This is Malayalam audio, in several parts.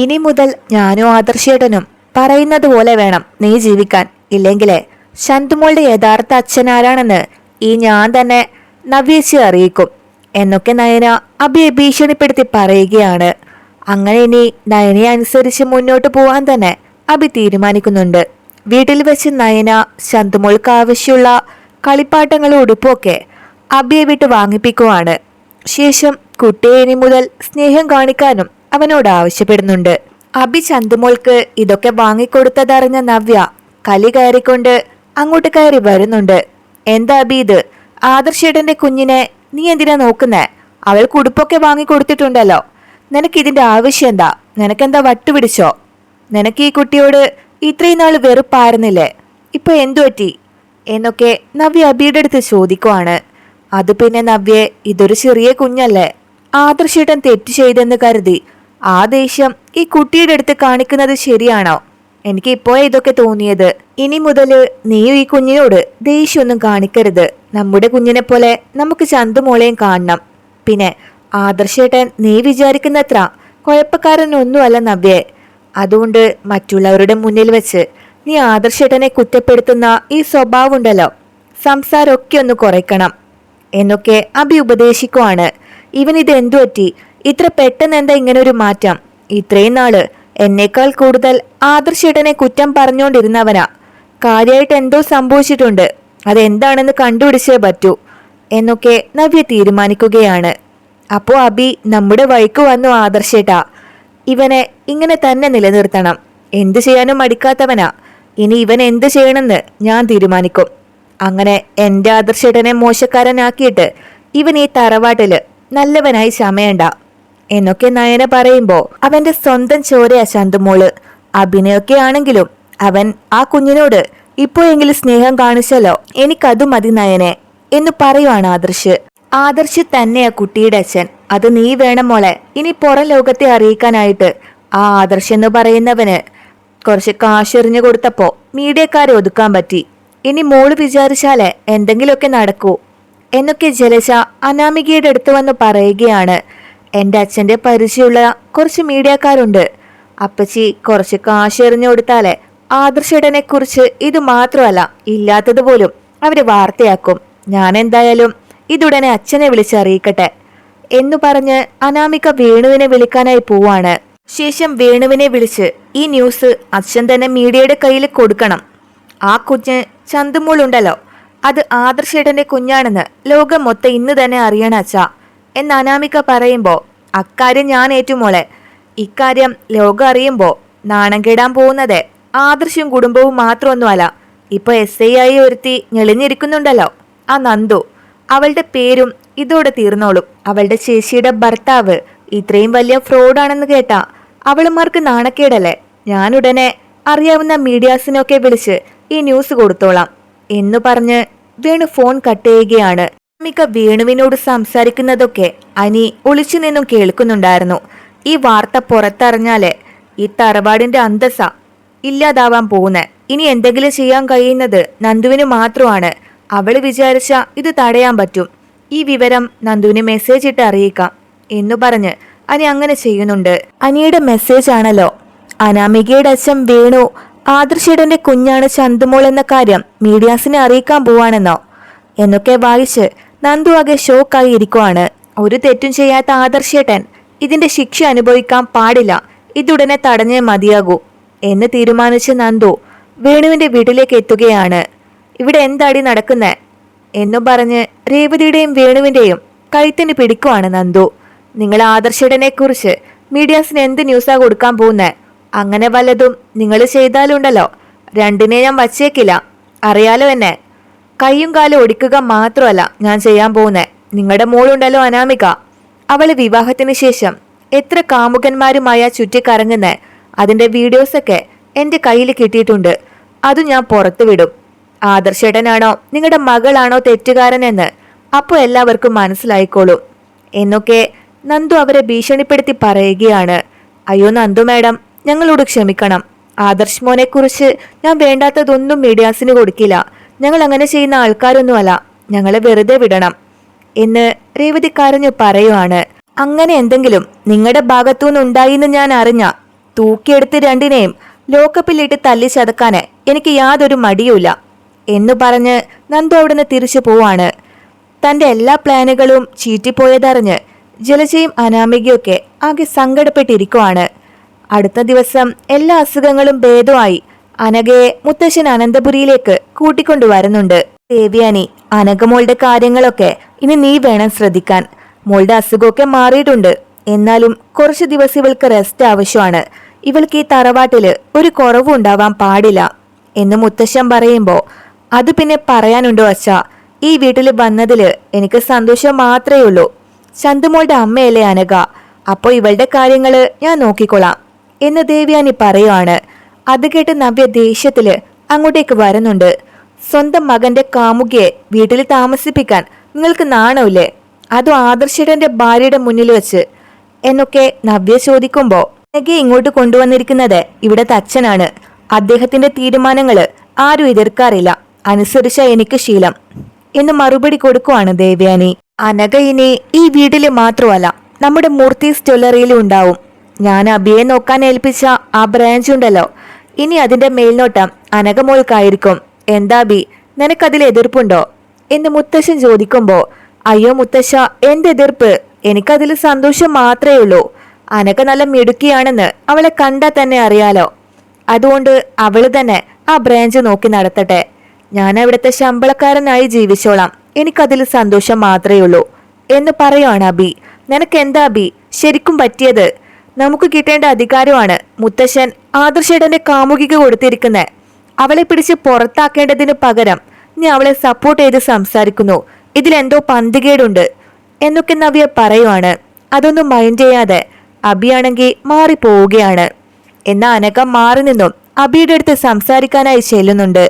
ഇനി മുതൽ ഞാനും ആദർശേട്ടനും പറയുന്നത് പോലെ വേണം നീ ജീവിക്കാൻ. ഇല്ലെങ്കിലേ ശന്തുമോളുടെ യഥാർത്ഥ അച്ഛനാരാണെന്ന് ഈ ഞാൻ തന്നെ നവ്യേച്ചി അറിയിക്കും. എന്നൊക്കെ നയന അബിയെ ഭീഷണിപ്പെടുത്തി പറയുകയാണ്. അങ്ങനെ ഇനി നയനയെ അനുസരിച്ച് മുന്നോട്ട് പോവാൻ തന്നെ അബി തീരുമാനിക്കുന്നുണ്ട്. വീട്ടിൽ വെച്ച് നയന ശന്തുമോൾക്ക് ആവശ്യമുള്ള കളിപ്പാട്ടങ്ങളും ഉടുപ്പുമൊക്കെ അബിയെ വിട്ട് വാങ്ങിപ്പിക്കുവാണ്. ശേഷം കുട്ടിയെ ഇനി മുതൽ സ്നേഹം കാണിക്കാനും അവനോട് ആവശ്യപ്പെടുന്നുണ്ട്. അബി ചന്തുമോൾക്ക് ഇതൊക്കെ വാങ്ങിക്കൊടുത്തതറിഞ്ഞ നവ്യ കലി കയറിക്കൊണ്ട് അങ്ങോട്ട് കയറി വരുന്നുണ്ട്. എന്താ അബി ഇത്? ആദർശേട്ടന്റെ കുഞ്ഞിനെ നീ എന്തിനാ നോക്കുന്നേ? അവൾ കുടുപ്പൊക്കെ വാങ്ങിക്കൊടുത്തിട്ടുണ്ടല്ലോ. നിനക്ക് ഇതിന്റെ ആവശ്യം എന്താ? നിനക്കെന്താ വട്ടുപിടിച്ചോ? നിനക്ക് ഈ കുട്ടിയോട് ഇത്രയും നാൾ വെറുപ്പായിരുന്നില്ലേ? ഇപ്പൊ എന്തു പറ്റി? എന്നൊക്കെ നവ്യ അബിയുടെ അടുത്ത് ചോദിക്കുവാണ്. അത് പിന്നെ നവ്യെ ഇതൊരു ചെറിയ കുഞ്ഞല്ലേ? ആദർശേട്ടൻ തെറ്റ് ചെയ്തെന്ന് കരുതി ആ ദേഷ്യം ഈ കുട്ടിയുടെ അടുത്ത് കാണിക്കുന്നത് ശരിയാണോ? എനിക്ക് ഇപ്പോഴേ ഇതൊക്കെ തോന്നിയത്. ഇനി മുതൽ നീയും ഈ കുഞ്ഞിനോട് ദേഷ്യമൊന്നും കാണിക്കരുത്. നമ്മുടെ കുഞ്ഞിനെ പോലെ നമുക്ക് ചന്തുമോളെയും കാണണം. പിന്നെ ആദർശേട്ടൻ നീ വിചാരിക്കുന്നത്ര കുഴപ്പക്കാരനൊന്നുമല്ല നവ്യെ. അതുകൊണ്ട് മറ്റുള്ളവരുടെ മുന്നിൽ വെച്ച് നീ ആദർശേട്ടനെ കുറ്റപ്പെടുത്തുന്ന ഈ സ്വഭാവം ഉണ്ടല്ലോ സംസാരമൊക്കെ ഒന്ന് കുറയ്ക്കണം. എന്നൊക്കെ അഭി ഉപദേശിക്കുവാണ്. ഇവൻ ഇത് എന്തു പറ്റി ഇത്ര പെട്ടെന്ന് എന്താ ഇങ്ങനെ ഒരു മാറ്റം? ഇത്രയും നാൾ എന്നേക്കാൾ കൂടുതൽ ആദർശേട്ടനെ കുറ്റം പറഞ്ഞുകൊണ്ടിരുന്നവനാ കാര്യമായിട്ട് എന്തോ സംഭവിച്ചിട്ടുണ്ട്. അതെന്താണെന്ന് കണ്ടുപിടിച്ചേ പറ്റൂ എന്നൊക്കെ നവ്യ തീരുമാനിക്കുകയാണ്. അപ്പോ അബി നമ്മുടെ വഴിക്ക് വന്നു ആദർശേട്ടാ. ഇവനെ ഇങ്ങനെ തന്നെ നിലനിർത്തണം. എന്ത് ചെയ്യാനും മടിക്കാത്തവനാ. ഇനി ഇവൻ എന്ത് ചെയ്യണമെന്ന് ഞാൻ തീരുമാനിക്കും. അങ്ങനെ എന്റെ ആദർശേട്ടനെ മോശക്കാരനാക്കിയിട്ട് ഇവൻ ഈ തറവാട്ടിൽ നല്ലവനായി ചമയണ്ട. എന്നൊക്കെ നയന പറയുമ്പോൾ അവന്റെ സ്വന്തം ചോരയാ ശാന്തുമോൾ. അഭിനയൊക്കെ ആണെങ്കിലും അവൻ ആ കുഞ്ഞിനോട് ഇപ്പോഴെങ്കിലും സ്നേഹം കാണിച്ചല്ലോ എനിക്കതു മതി നയനെ എന്ന് പറയുവാണ് ആദർശ്. ആദർശ് തന്നെയാ കുട്ടിയുടെ അച്ഛൻ. അത് നീ വേണം മോളെ. ഇനി പുറം ലോകത്തെ അറിയിക്കാനായിട്ട് ആ ആദർശ് എന്ന് പറയുന്നവന് കുറച്ച് കാശെറിഞ്ഞു കൊടുത്തപ്പോ മീഡിയക്കാരെ ഒതുക്കാൻ പറ്റി. ഇനി മോൾ വിചാരിച്ചാലേ എന്തെങ്കിലുമൊക്കെ നടക്കൂ എന്നൊക്കെ ജലജ അനാമികയുടെ അടുത്ത് വന്ന് പറയുകയാണ് എന്റെ അച്ഛന്റെ പരിചയമുള്ള കുറച്ച് മീഡിയക്കാരുണ്ട്. അപ്പച്ചി കുറച്ച് കാശ് എറിഞ്ഞു കൊടുത്താലേ ആദർശടനെ കുറിച്ച് ഇത് മാത്രമല്ല ഇല്ലാത്തത് പോലും അവർ വാർത്തയാക്കും. ഞാൻ എന്തായാലും ഇതുടനെ അച്ഛനെ വിളിച്ചറിയിക്കട്ടെ എന്നു പറഞ്ഞ് അനാമിക വേണുവിനെ വിളിക്കാനായി പോവാണ്. ശേഷം വേണുവിനെ വിളിച്ച് ഈ ന്യൂസ് അച്ഛൻ തന്നെ മീഡിയയുടെ കയ്യിൽ കൊടുക്കണം. ആ കുഞ്ഞ് ചന്തുമോളുണ്ടല്ലോ. അത് ആദർശേട്ടന്റെ കുഞ്ഞാണെന്ന് ലോകം മൊത്തം ഇന്ന് തന്നെ അറിയണ അച്ഛാ. എന്ന് അനാമിക പറയുമ്പോൾ അക്കാര്യം ഞാൻ ഏറ്റുമോളെ ഇക്കാര്യം ലോകം അറിയുമ്പോൾ നാണം കെടാൻ പോകുന്നത് ആദർശവും കുടുംബവും മാത്രമൊന്നുമല്ല. ഇപ്പൊ എസ് ഐ ആയി ഒരുത്തി ഞെളിഞ്ഞിരിക്കുന്നുണ്ടല്ലോ. ആ നന്ദു അവളുടെ പേരും ഇതോടെ തീർന്നോളും. അവളുടെ ശേഷിയുടെ ഭർത്താവ് ഇത്രയും വലിയ ഫ്രോഡാണെന്ന് കേട്ടാ അവളുമാർക്ക് നാണക്കേടല്ലേ. ഞാനുടനെ അറിയാവുന്ന മീഡിയാസിനൊക്കെ വിളിച്ച് ഈ ന്യൂസ് കൊടുത്തോളാം എന്നു പറഞ്ഞ് വേണു ഫോൺ കട്ട് ചെയ്യുകയാണ്. മിക്ക വേണുവിനോട് സംസാരിക്കുന്നതൊക്കെ അനി ഒളിച്ചു നിന്നും കേൾക്കുന്നുണ്ടായിരുന്നു. ഈ വാർത്ത പുറത്തറിഞ്ഞാലേ ഈ തറവാടിന്റെ അന്തസ്സ ഇല്ലാതാവാൻ പോകുന്നെ. ഇനി എന്തെങ്കിലും ചെയ്യാൻ കഴിയുന്നത് നന്ദുവിന് മാത്രമാണ്. അവൾ വിചാരിച്ച ഇത് തടയാൻ പറ്റും. ഈ വിവരം നന്ദുവിന് മെസ്സേജ് ഇട്ട് അറിയിക്കാം എന്നു പറഞ്ഞ് അനി അങ്ങനെ ചെയ്യുന്നുണ്ട്. അനിയുടെ മെസ്സേജ് ആണല്ലോ. അനാമികയുടെ അച്ഛൻ വേണു ആദർശേടന്റെ കുഞ്ഞാണ് ചന്തുമോൾ എന്ന കാര്യം മീഡിയാസിനെ അറിയിക്കാൻ പോവാണെന്നോ? എന്നൊക്കെ വായിച്ച് നന്ദു ആകെ ഷോക്കായി ഇരിക്കുവാണ് ഒരു തെറ്റും ചെയ്യാത്ത ആദർശേട്ടൻ. ഇതിന്റെ ശിക്ഷ അനുഭവിക്കാൻ പാടില്ല. ഇതുടനെ തടഞ്ഞേ മതിയാകൂ എന്ന് തീരുമാനിച്ച നന്ദു വേണുവിന്റെ വീട്ടിലേക്ക് എത്തുകയാണ്. ഇവിടെ എന്താടി നടക്കുന്നേ? എന്നു പറഞ്ഞ് രേവതിയുടെയും വേണുവിന്റെയും കഴുത്തിന് പിടിക്കുവാണ് നന്ദു. നിങ്ങൾ ആദർശേടനെ കുറിച്ച് മീഡിയാസിന് എന്ത് ന്യൂസാ കൊടുക്കാൻ പോകുന്നേ? അങ്ങനെ വല്ലതും നിങ്ങൾ ചെയ്താലുണ്ടല്ലോ. രണ്ടിനെ ഞാൻ വച്ചേക്കില്ല. അറിയാലോ എന്നെ. കൈയും കാലും ഒടിക്കുക മാത്രമല്ല ഞാൻ ചെയ്യാൻ പോകുന്നത് നിങ്ങളുടെ മോളുണ്ടല്ലോ അനാമിക. അവൾ വിവാഹത്തിന് ശേഷം എത്ര കാമുകന്മാരുമായ ചുറ്റിക്കറങ്ങുന്ന അതിന്റെ വീഡിയോസൊക്കെ എന്റെ കയ്യിൽ കിട്ടിയിട്ടുണ്ട്. അത് ഞാൻ പുറത്തു വിടും. ആദർശേട്ടനാണോ നിങ്ങളുടെ മകളാണോ തെറ്റുകാരനെന്ന് അപ്പോൾ എല്ലാവർക്കും മനസ്സിലായിക്കോളും. എന്നൊക്കെ നന്ദു അവരെ ഭീഷണിപ്പെടുത്തി പറയുകയാണ്. അയ്യോ നന്ദു മാഡം ഞങ്ങളോട് ക്ഷമിക്കണം. ആദർശ് മോനെ കുറിച്ച് ഞാൻ വേണ്ടാത്തതൊന്നും മീഡിയാസിന് കൊടുക്കില്ല. ഞങ്ങൾ അങ്ങനെ ചെയ്യുന്ന ആൾക്കാരൊന്നുമല്ല. ഞങ്ങളെ വെറുതെ വിടണം എന്ന് രേവതി കരഞ്ഞു പറയുവാണ്. അങ്ങനെ എന്തെങ്കിലും നിങ്ങളുടെ ഭാഗത്തുനിന്ന് എന്ന് ഞാൻ അറിഞ്ഞ തൂക്കിയെടുത്ത് രണ്ടിനെയും ലോക്കപ്പിലിട്ട് തല്ലി ചതക്കാന് എനിക്ക് യാതൊരു മടിയുമില്ല എന്നു പറഞ്ഞ് നന്ദു അവിടുന്ന് തിരിച്ചു പോവാണ്. തന്റെ എല്ലാ പ്ലാനുകളും ചീറ്റിപ്പോയതറിഞ്ഞ് ജലജയും അനാമികയൊക്കെ ആകെ സങ്കടപ്പെട്ടിരിക്കുവാണ്. അടുത്ത ദിവസം എല്ലാ അസുഖങ്ങളും ഭേദമായി അനഘയെ മുത്തശ്ശൻ അനന്തപുരിയിലേക്ക് കൂട്ടിക്കൊണ്ടുവരുന്നുണ്ട്. ദേവ്യാനി അനഘമോളുടെ കാര്യങ്ങളൊക്കെ ഇനി നീ വേണം ശ്രദ്ധിക്കാൻ. മോളുടെ അസുഖമൊക്കെ മാറിയിട്ടുണ്ട്. എന്നാലും കുറച്ച് ദിവസം ഇവൾക്ക് റെസ്റ്റ് ആവശ്യമാണ്. ഇവൾക്ക് ഈ തറവാട്ടിൽ ഒരു കുറവും ഉണ്ടാവാൻ പാടില്ല. എന്ന് മുത്തശ്ശൻ പറയുമ്പോ അത് പിന്നെ പറയാനുണ്ടോ അച്ഛ? ഈ വീട്ടിൽ വന്നതിൽ എനിക്ക് സന്തോഷം മാത്രമേ ഉള്ളൂ. ചന്തുമോളുടെ അമ്മയല്ലേ അനഘ? അപ്പോൾ ഇവളുടെ കാര്യങ്ങൾ ഞാൻ നോക്കിക്കൊള്ളാം. എന്ന് ദേവ്യാനി പറയുവാണ്. അത് കേട്ട് നവ്യ ദേഷ്യത്തിൽ അങ്ങോട്ടേക്ക് വരുന്നുണ്ട്. സ്വന്തം മകന്റെ കാമുകിയെ വീട്ടിൽ താമസിപ്പിക്കാൻ നിങ്ങൾക്ക് നാണമില്ലേ? അതും ആദർശയുടെ ഭാര്യയുടെ മുന്നിൽ വെച്ച്? എന്നൊക്കെ നവ്യ ചോദിക്കുമ്പോ നഗെ ഇങ്ങോട്ട് കൊണ്ടുവന്നിരിക്കുന്നത് ഇവിടെ അച്ഛനാണ് അദ്ദേഹത്തിന്റെ തീരുമാനങ്ങൾ ആരും എതിർക്കാറില്ല. അനുസരിച്ച എനിക്ക് ശീലം. എന്ന് മറുപടി കൊടുക്കുവാണ് ദേവ്യാനി. അനഘ ഇനി ഈ വീട്ടിൽ മാത്രമല്ല നമ്മുടെ മൂർത്തി ജ്വല്ലറിയിലും ഉണ്ടാവും. ഞാൻ അബിയെ നോക്കാൻ ഏൽപ്പിച്ച ആ ബ്രാഞ്ച് ഉണ്ടല്ലോ. ഇനി അതിന്റെ മേൽനോട്ടം അനകമോൾക്കായിരിക്കും എന്താ ബി? നിനക്കതിൽ എതിർപ്പുണ്ടോ? എന്ന് മുത്തശ്ശൻ ചോദിക്കുമ്പോ അയ്യോ മുത്തശ്ശ എന്റെ എതിർപ്പ്. എനിക്കതിൽ സന്തോഷം മാത്രമേ ഉള്ളൂ. അനക നല്ല മിടുക്കിയാണെന്ന് അവളെ കണ്ടാൽ തന്നെ അറിയാലോ. അതുകൊണ്ട് അവൾ തന്നെ ആ ബ്രാഞ്ച് നോക്കി നടത്തട്ടെ. ഞാൻ അവിടുത്തെ ശമ്പളക്കാരനായി ജീവിച്ചോളാം. എനിക്കതിൽ സന്തോഷം മാത്രമേ ഉള്ളൂ. എന്ന് പറയുവാണ് അബി നിനക്ക് എന്താ അബി ശരിക്കും പറ്റിയത്? നമുക്ക് കിട്ടേണ്ട അധികാരമാണ്. മുത്തശ്ശൻ ആദർശേടന്റെ കാമുകിക കൊടുത്തിരിക്കുന്നത് അവളെ പിടിച്ച് പുറത്താക്കേണ്ടതിന് പകരം ഞാൻ അവളെ സപ്പോർട്ട് ചെയ്ത് സംസാരിക്കുന്നു. ഇതിലെന്തോ പന്തികേടുണ്ട് എന്നൊക്കെ നവ്യ പറയുവാണ്. അതൊന്നും മൈൻഡ് ചെയ്യാതെ അബിയാണെങ്കിൽ മാറിപ്പോവുകയാണ്. എന്നാൽ അനകം മാറി നിന്നും അബിയുടെ അടുത്ത് സംസാരിക്കാനായി ചെല്ലുന്നുണ്ട്.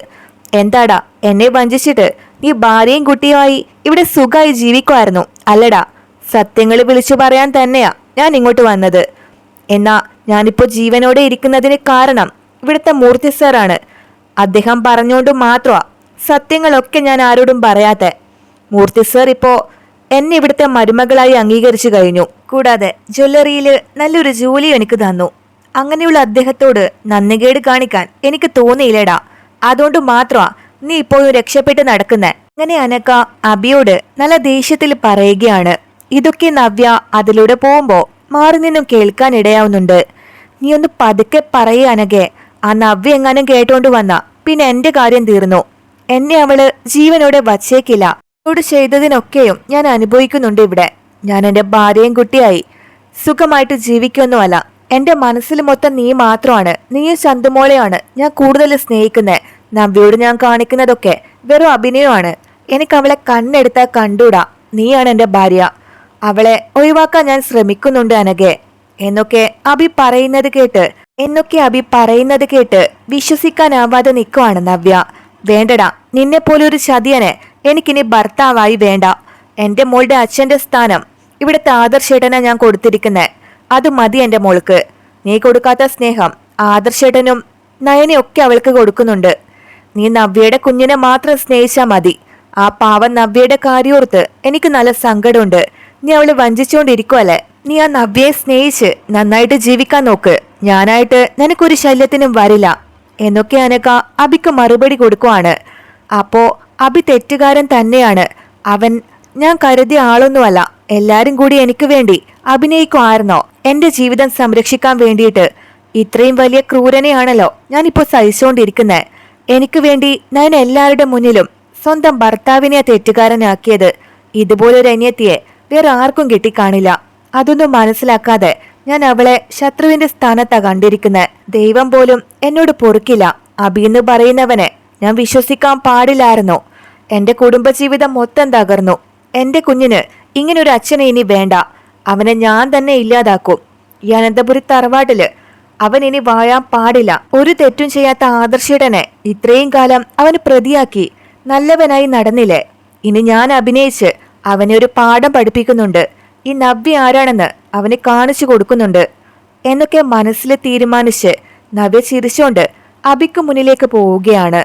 എന്താടാ എന്നെ വഞ്ചിച്ചിട്ട്? നീ ഭാര്യയും കുട്ടിയുമായി ഇവിടെ സുഖമായി ജീവിക്കുമായിരുന്നു. അല്ലടാ സത്യങ്ങൾ വിളിച്ചു പറയാൻ തന്നെയാ ഞാൻ ഇങ്ങോട്ട് വന്നത്. എന്നാ ഞാനിപ്പോ ജീവനോടെ ഇരിക്കുന്നതിന് കാരണം ഇവിടുത്തെ മൂർത്തി സാറാണ്. അദ്ദേഹം പറഞ്ഞുകൊണ്ട് മാത്രമാ സത്യങ്ങളൊക്കെ ഞാൻ ആരോടും പറയാത്തെ. മൂർത്തി സാർ ഇപ്പോ എന്നെ ഇവിടുത്തെ മരുമകളായി അംഗീകരിച്ചു കഴിഞ്ഞു. കൂടാതെ ജ്വല്ലറിയിൽ നല്ലൊരു ജോലി എനിക്ക് തന്നു. അങ്ങനെയുള്ള അദ്ദേഹത്തോട് നന്ദികേട് കാണിക്കാൻ എനിക്ക് തോന്നിയില്ലടാ. അതുകൊണ്ട് മാത്രമാ നീ ഇപ്പോഴും രക്ഷപ്പെട്ട് നടക്കുന്നേ. അങ്ങനെ അനക്ക അബിയോട് നല്ല ദേഷ്യത്തിൽ പറയുകയാണ്. ഇതൊക്കെ നവ്യ അതിലൂടെ പോകുമ്പോ മാറി നിന്നും കേൾക്കാൻ ഇടയാവുന്നുണ്ട്. നീ ഒന്ന് പതുക്കെ പറയേ ആ നവ്യ എങ്ങാനും കേട്ടോണ്ട് വന്ന. പിന്നെ എന്റെ കാര്യം തീർന്നു. എന്നെ അവൾ ജീവനോടെ വച്ചേക്കില്ല. എന്നോട് ചെയ്തതിനൊക്കെയും ഞാൻ അനുഭവിക്കുന്നുണ്ട് ഇവിടെ. ഞാൻ എന്റെ ഭാര്യയും കുട്ടിയായി. സുഖമായിട്ട് ജീവിക്കൊന്നുമല്ല. എന്റെ മനസ്സിൽ മൊത്തം നീ മാത്രമാണ്. നീയും ചന്തുമോളെയാണ് ഞാൻ കൂടുതൽ സ്നേഹിക്കുന്നത് നവ്യോട് ഞാൻ കാണിക്കുന്നതൊക്കെ വെറും അഭിനയമാണ്. എനിക്ക് അവളെ കണ്ണെടുത്താൽ കണ്ടൂടാ. നീയാണ് എന്റെ ഭാര്യ. അവളെ ഒഴിവാക്കാൻ ഞാൻ ശ്രമിക്കുന്നുണ്ട് അനഘെ. എന്നൊക്കെ അഭി പറയുന്നത് കേട്ട് എന്നൊക്കെ അഭി പറയുന്നത് കേട്ട് വിശ്വസിക്കാനാവാതെ നിൽക്കുവാണ് നവ്യ. വേണ്ടടാ നിന്നെ ഒരു ചതിയന് എനിക്കിനി ഭർത്താവായി വേണ്ട. എന്റെ മോളുടെ അച്ഛന്റെ സ്ഥാനം ഇവിടുത്തെ ആദർശേട്ടനാ ഞാൻ കൊടുത്തിരിക്കുന്നെ. അത് മതി എന്റെ മോൾക്ക്. നീ കൊടുക്കാത്ത സ്നേഹം ആദർശേട്ടനും നയനയൊക്കെ അവൾക്ക് കൊടുക്കുന്നുണ്ട്. നീ നവ്യയുടെ കുഞ്ഞിനെ മാത്രം സ്നേഹിച്ചാ മതി. ആ പാവം നവ്യയുടെ കാര്യോർത്ത് എനിക്ക് നല്ല സങ്കടമുണ്ട്. നീ അവളെ വഞ്ചിച്ചുകൊണ്ടിരിക്കുവല്ലേ നീ ആ നവ്യയെ സ്നേഹിച്ച് നന്നായിട്ട് ജീവിക്കാൻ നോക്ക്. ഞാനായിട്ട് നിനക്കൊരു ശല്യത്തിനും വരില്ല. എന്നൊക്കെ അനക്ക അബിക്ക് മറുപടി കൊടുക്കുവാണ്. അപ്പോ അബി തെറ്റുകാരൻ തന്നെയാണ്. അവൻ ഞാൻ കരുതിയ ആളൊന്നുമല്ല. എല്ലാരും കൂടി എനിക്ക് വേണ്ടി അഭിനയിക്കുമായിരുന്നോ? എന്റെ ജീവിതം സംരക്ഷിക്കാൻ വേണ്ടിയിട്ട്. ഇത്രയും വലിയ ക്രൂരനെയാണല്ലോ ഞാനിപ്പോ സഹിച്ചുകൊണ്ടിരിക്കുന്നത് എനിക്ക് വേണ്ടി ഞാൻ എല്ലാവരുടെ മുന്നിലും സ്വന്തം ഭർത്താവിനെ തെറ്റുകാരനാക്കിയത്. ഇതുപോലൊരു അനിയത്തിയെ വേറെ ആർക്കും കിട്ടിക്കാണില്ല. അതൊന്നും മനസ്സിലാക്കാതെ ഞാൻ അവളെ ശത്രുവിന്റെ സ്ഥാനത്താ കണ്ടിരിക്കുന്നത് ദൈവം പോലും എന്നോട് പൊറുക്കില്ല. അബിയെന്ന് പറയുന്നവനെ ഞാൻ വിശ്വസിക്കാൻ പാടില്ലായിരുന്നു. എന്റെ കുടുംബജീവിതം മൊത്തം തകർന്നു. എന്റെ കുഞ്ഞിന് ഇങ്ങനൊരു അച്ഛനെ ഇനി വേണ്ട. അവനെ ഞാൻ തന്നെ ഇല്ലാതാക്കും. ഈ അനന്തപുരി തറവാട്ടിൽ അവൻ ഇനി വാഴാൻ പാടില്ല. ഒരു തെറ്റും ചെയ്യാത്ത ആദർശിടനെ ഇത്രയും കാലം അവന് പ്രതിയാക്കി നല്ലവനായി നടന്നില്ലേ? ഇനി ഞാൻ അഭിനയിച്ച് അവനെ ഒരു പാഠം പഠിപ്പിക്കുന്നുണ്ട്. ഈ നബി ആരാണെന്ന് അവന് കാണിച്ചു കൊടുക്കുന്നുണ്ട് എന്നൊക്കെ മനസ്സിൽ തീരുമാനിച്ച് നവ്യ ചിരിച്ചുകൊണ്ട് അബിക്ക് മുന്നിലേക്ക് പോവുകയാണ്.